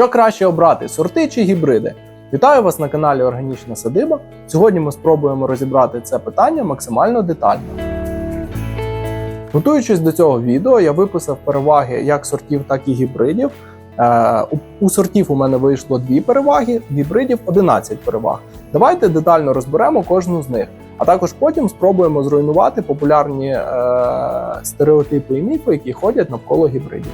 Що краще обрати сорти чи гібриди? Вітаю вас на каналі Органічна Садиба. Сьогодні ми спробуємо розібрати це питання максимально детально. Готуючись до цього відео, я виписав переваги як сортів, так і гібридів. Е, у- сортів у мене вийшло дві переваги, в гібридів 11 переваг. Давайте детально розберемо кожну з них, а також потім спробуємо зруйнувати популярні е, стереотипи і міфи, які ходять навколо гібридів.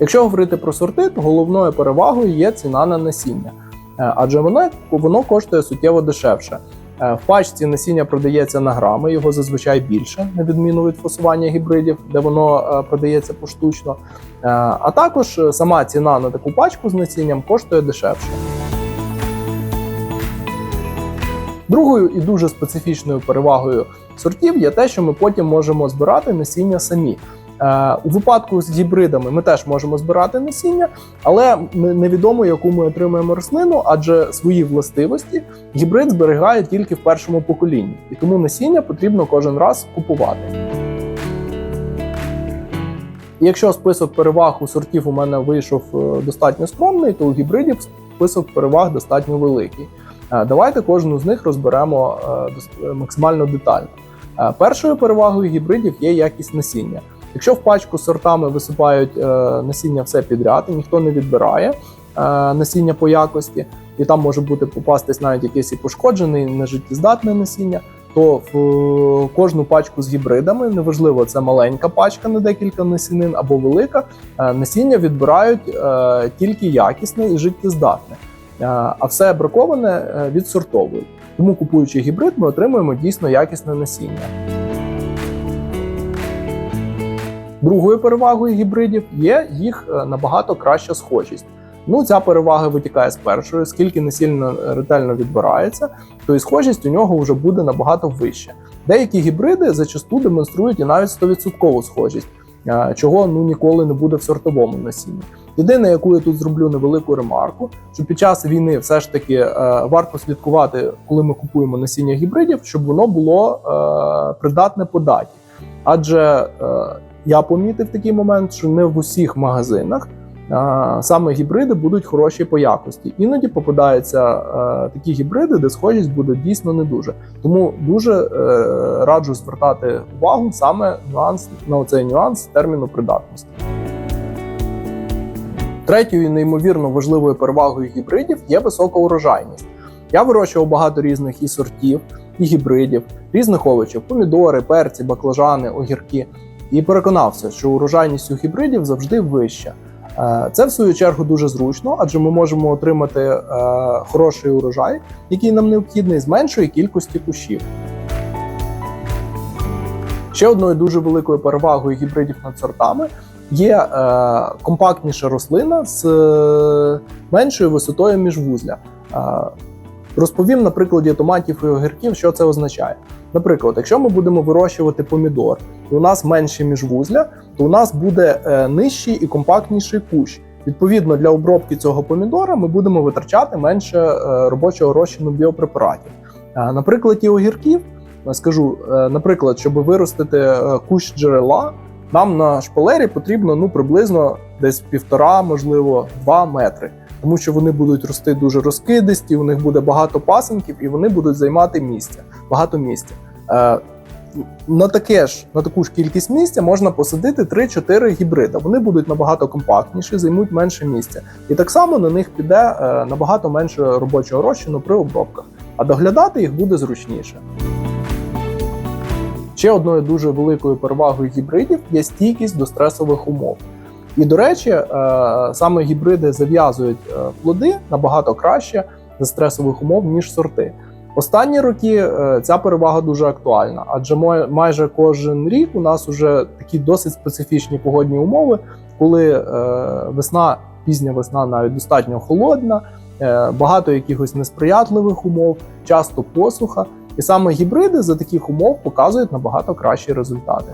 Якщо говорити про сорти, то головною перевагою є ціна на насіння, Е, адже воно, воно коштує суттєво дешевше. Е, В пачці насіння продається на грами, його зазвичай більше, на відміну від фасування гібридів, де воно е, продається поштучно. А також сама ціна на таку пачку з насінням коштує дешевше. Другою і дуже специфічною перевагою сортів є те, що ми потім можемо збирати насіння самі. Е, У випадку з гібридами ми теж можемо збирати насіння, але невідомо, яку ми отримаємо рослину, адже свої властивості гібрид зберігає тільки в першому поколінні, і тому насіння потрібно кожен раз купувати. Якщо список переваг у сортів у мене вийшов е, достатньо скромний, то у гібридів список переваг достатньо великий. Е, Давайте кожну з них розберемо максимально детально. Першою перевагою гібридів є якість насіння. Якщо в пачку сортами висипають е, насіння все підряд, і ніхто не відбирає е, насіння по якості, і там може бути попастись навіть якийсь і пошкоджений, нежиттєздатне насіння, то в кожну пачку з гібридами, неважливо, це маленька пачка на декілька насінин або велика, е, насіння відбирають тільки якісне і життєздатне, а все браковане відсортовують. Тому купуючи гібрид, ми отримуємо дійсно якісне насіння. Другою перевагою гібридів є їх е, набагато краща схожість. Ну, ця перевага витікає з першої, скільки насильно ретельно відбирається, то і схожість у нього вже буде набагато вища. Деякі гібриди зачасту демонструють і навіть 100% схожість, е, чого ну ніколи не буде в сортовому насінні. Єдине, яку я тут зроблю невелику ремарку, що під час війни все ж таки е, варто слідкувати, коли ми купуємо насіння гібридів, щоб воно було е, придатне по даті. Адже е, я помітив такий момент, що не в усіх магазинах саме гібриди будуть хороші по якості. Іноді попадаються а, такі гібриди, де схожість буде дійсно не дуже. Тому дуже е, раджу звертати увагу саме нюанс на цей нюанс терміну придатності. Третьою неймовірно важливою перевагою гібридів є висока урожайність. Я вирощував багато різних і сортів, і гібридів, різних овочів: помідори, перці, баклажани, огірки. І переконався, що урожайність у гібридів завжди вища. Е, Це в свою чергу дуже зручно, адже ми можемо отримати е, хороший урожай, який нам необхідний з меншої кількості кущів. Ще одною дуже великою перевагою гібридів над сортами є е, компактніша рослина з меншою висотою міжвузля. Розповім на прикладі томатів і огірків, що це означає. Наприклад, якщо ми будемо вирощувати помідор, і у нас менші міжвузля, то у нас буде е, нижчий і компактніший кущ. Відповідно, для обробки цього помідора ми будемо витрачати менше е, робочого розчину біопрепаратів. Е, На прикладі огірків скажу, наприклад, щоб виростити кущ джерела, нам на шпалері потрібно ну приблизно десь півтора, можливо, два метри. Тому що вони будуть рости дуже розкидисті, у них буде багато пасенків, і вони будуть займати місця, багато місця. Е, на таке ж на таку ж кількість місця можна посадити 3-4 гібрида. Вони будуть набагато компактніші, займуть менше місця. І так само на них піде е, набагато менше робочого розчину при обробках, а доглядати їх буде зручніше. Ще одною дуже великою перевагою гібридів є стійкість до стресових умов. І до речі, е, саме гібриди зав'язують е, плоди набагато краще за стресових умов, ніж сорти. Останні роки е, ця перевага дуже актуальна, адже майже кожен рік у нас вже такі досить специфічні погодні умови, коли весна, пізня весна навіть достатньо холодна, багато якихось несприятливих умов, часто посуха. І саме гібриди за таких умов показують набагато кращі результати.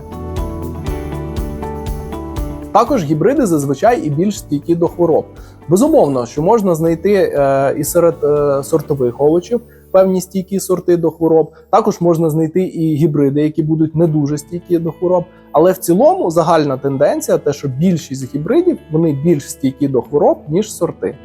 Також гібриди зазвичай і більш стійкі до хвороб. Безумовно, що можна знайти е, і серед е, сортових овочів певні стійкі сорти до хвороб. Також можна знайти і гібриди, які будуть не дуже стійкі до хвороб. Але в цілому загальна тенденція, те, що більшість гібридів вони більш стійкі до хвороб ніж сорти.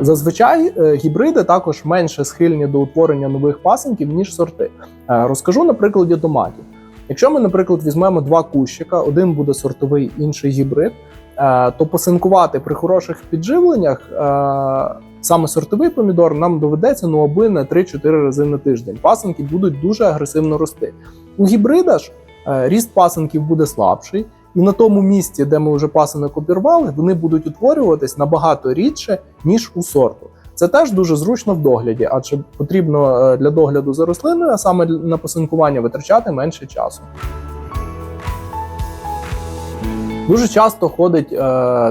Зазвичай е, гібриди також менше схильні до утворення нових пасинків, ніж сорти. Е, Розкажу на прикладі томатів. Якщо ми, наприклад, візьмемо два кущика, один буде сортовий, інший гібрид, е, то посинкувати при хороших підживленнях е, саме сортовий помідор нам доведеться ну аби на 3-4 рази на тиждень. Пасинки будуть дуже агресивно рости. У гібрида ж е, ріст пасинків буде слабший, і на тому місці, де ми вже пасинок обірвали, вони будуть утворюватись набагато рідше, ніж у сорту. Це теж дуже зручно в догляді, адже потрібно е, для догляду за рослиною, а саме на посинкування витрачати менше часу. Дуже часто ходить е,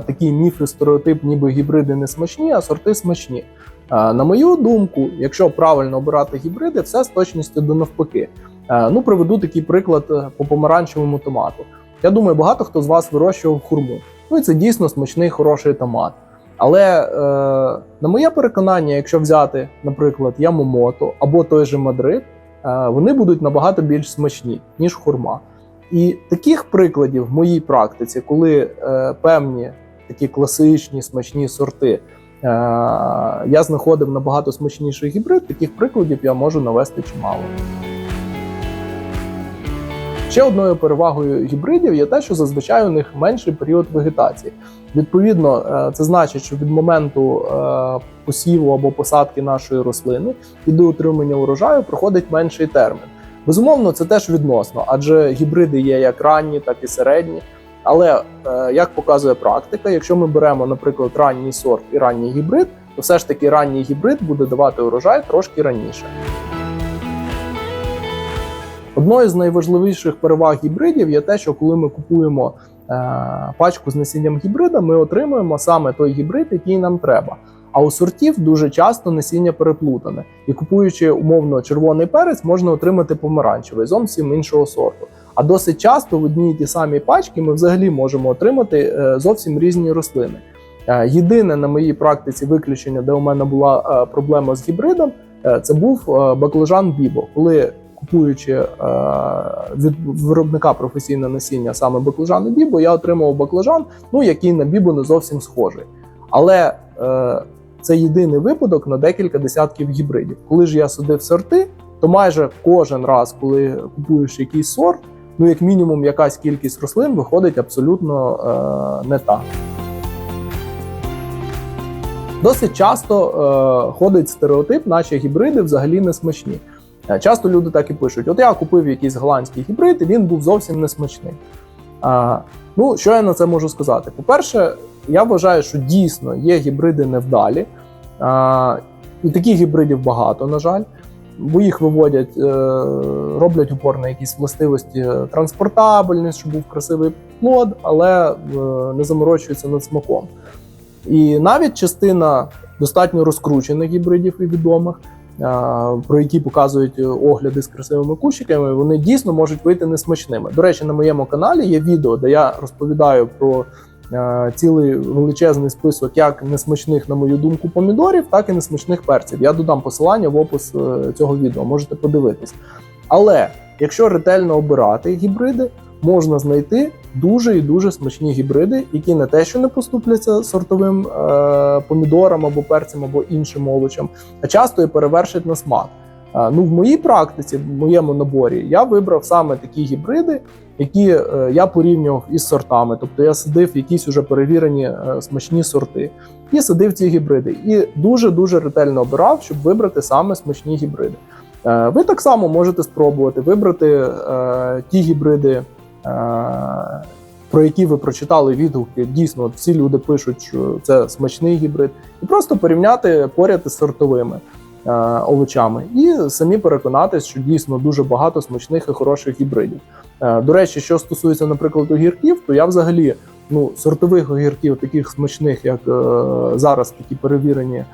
такий міф і стереотип, ніби гібриди не смачні, а сорти смачні. Е, на мою думку, якщо правильно обирати гібриди, все з точністю до навпаки. Е, ну, приведу такий приклад е, по помаранчевому томату. Я думаю, багато хто з вас вирощував хурму. Ну і це дійсно смачний, хороший томат. Але е, на моє переконання, якщо взяти, наприклад, Ямомото або той же Мадрид, е, вони будуть набагато більш смачні, ніж хурма. І таких прикладів в моїй практиці, коли е, певні такі класичні смачні сорти, е, я знаходив набагато смачніший гібрид, таких прикладів я можу навести чимало. Ще одною перевагою гібридів є те, що зазвичай у них менший період вегетації. Відповідно, е, це значить, що від моменту е, посіву або посадки нашої рослини і до отримання урожаю проходить менший термін. Безумовно, це теж відносно, адже гібриди є як ранні, так і середні. Але е, як показує практика, якщо ми беремо, наприклад, ранній сорт і ранній гібрид, то все ж таки ранній гібрид буде давати урожай трошки раніше. Одною з найважливіших переваг гібридів є те, що коли ми купуємо е, пачку з насінням гібрида, ми отримуємо саме той гібрид, який нам треба. А у сортів дуже часто насіння переплутане, і купуючи умовно червоний перець, можна отримати помаранчевий зовсім іншого сорту. А досить часто в одній ті самі пачки ми взагалі можемо отримати е, зовсім різні рослини. Е, Єдине на моїй практиці виключення, де у мене була проблема з гібридом, це був баклажан Бібо. Коли купуючи е, від виробника професійне насіння саме баклажану Бібо, я отримав баклажан, ну який на Бібо не зовсім схожий. Але е, це єдиний випадок на декілька десятків гібридів. Коли ж я садив сорти, то майже кожен раз, коли купуєш якийсь сорт, ну як мінімум якась кількість рослин виходить абсолютно е, не та. Досить часто е, ходить стереотип, наче гібриди взагалі не смачні. Е, Часто люди так і пишуть: от я купив якийсь голландський гібрид, і він був зовсім не смачний. А, ну, що я на це можу сказати? По-перше, я вважаю, що дійсно є гібриди невдалі. А, і таких гібридів багато, на жаль. Бо їх виводять, е, роблять упор на якісь властивості транспортабельність, щоб був красивий плод, але е, не заморочуються над смаком. І навіть частина достатньо розкручених гібридів і відомих, про які показують огляди з красивими кущиками, вони дійсно можуть вийти несмачними. До речі, на моєму каналі є відео, де я розповідаю про е, цілий величезний список як несмачних, на мою думку, помідорів, так і несмачних перців. Я додам посилання в опис е, цього відео, можете подивитись. Але якщо ретельно обирати гібриди, можна знайти дуже і дуже смачні гібриди, які не те, що не поступляться сортовим е, помідорам або перцям, або іншим овочам, а часто і перевершать на смак. Е, ну, в моїй практиці, в моєму наборі, я вибрав саме такі гібриди, які е, я порівнював із сортами. Тобто я садив якісь уже перевірені е, смачні сорти і садив ці гібриди. І дуже дуже ретельно обирав, щоб вибрати саме смачні гібриди. Е, ви так само можете спробувати вибрати е, ті гібриди. Е, Про які ви прочитали відгуки, дійсно, всі люди пишуть, що це смачний гібрид, і просто порівняти поряд із сортовими е, овочами, і самі переконатись, що дійсно дуже багато смачних і хороших гібридів. Е, до речі, що стосується, наприклад, огірків, то я взагалі ну, сортових огірків, таких смачних, як е, зараз такі перевірені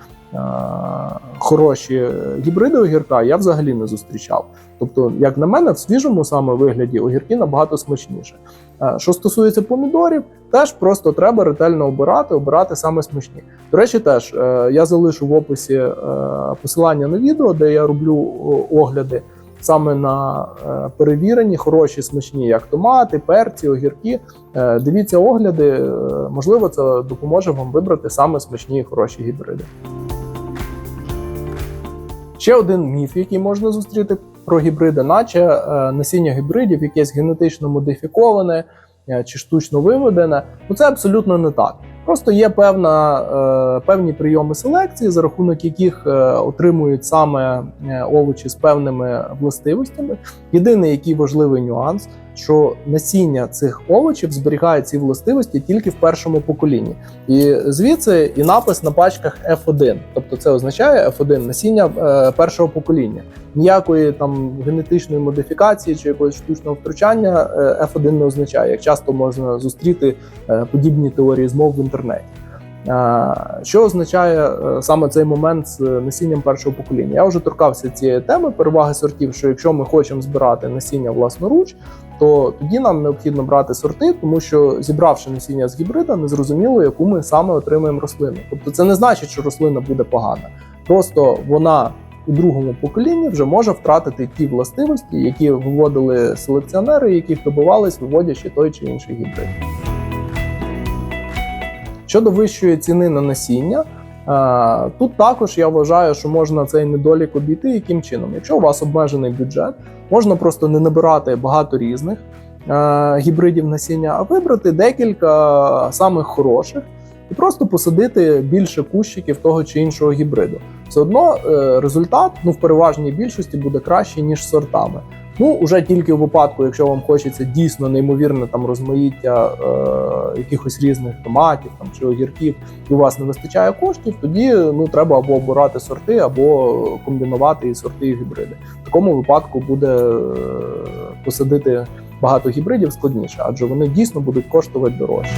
хороші гібриди огірка я взагалі не зустрічав. Тобто, як на мене, в свіжому саме вигляді огірки набагато смачніше. Е, Що стосується помідорів, теж просто треба ретельно обирати, обирати саме смачні. До речі, теж е, я залишу в описі е, посилання на відео, де я роблю огляди саме на е, перевірені, хороші, смачні, як томати, перці, огірки. Е, Дивіться огляди, е, можливо, це допоможе вам вибрати саме смачні і хороші гібриди. Ще один міф, який можна зустріти про гібриди, наче е, насіння гібридів якесь генетично модифіковане е, чи штучно виведене. Ну це абсолютно не так. Просто є певна, е, певні прийоми селекції, за рахунок яких отримують саме овочі з певними властивостями. Єдиний який важливий нюанс, що насіння цих овочів зберігає ці властивості тільки в першому поколінні. І звідси і напис на пачках F1. Тобто це означає F1 насіння е, першого покоління. Ніякої там генетичної модифікації чи якогось штучного втручання е, F1 не означає, як часто можна зустріти е, подібні теорії змов в інтернеті. Що означає е, саме цей момент з насінням першого покоління? Я вже торкався цієї теми переваги сортів. Що якщо ми хочемо збирати насіння власноруч, то тоді нам необхідно брати сорти, тому що зібравши насіння з гібрида, незрозуміло, яку ми саме отримаємо рослину. Тобто, це не значить, що рослина буде погана. Просто вона у другому поколінні вже може втратити ті властивості, які виводили селекціонери, яких добивались, виводячи той чи інший гібрид. Щодо вищої ціни на насіння, е, тут також я вважаю, що можна цей недолік обійти яким чином. Якщо у вас обмежений бюджет, можна просто не набирати багато різних е, гібридів насіння, а вибрати декілька самих хороших і просто посадити більше кущиків того чи іншого гібриду. Все одно е, результат ну, в переважній більшості буде кращий, ніж сортами. Ну, уже тільки у випадку, якщо вам хочеться дійсно неймовірне там розмаїття е, якихось різних томатів там чи огірків, і у вас не вистачає коштів, тоді ну треба або обирати сорти, або комбінувати і сорти і гібриди. В такому випадку буде е, посадити багато гібридів складніше, адже вони дійсно будуть коштувати дорожче.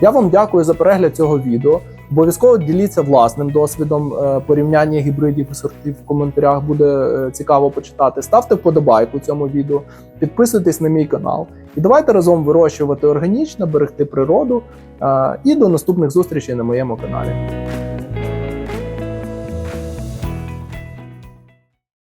Я вам дякую за перегляд цього відео. Обов'язково діліться власним досвідом е, порівняння гібридів і сортів в коментарях. Буде е, цікаво почитати. Ставте вподобайку цьому відео, підписуйтесь на мій канал. І давайте разом вирощувати органічно, берегти природу. Е, І до наступних зустрічей на моєму каналі.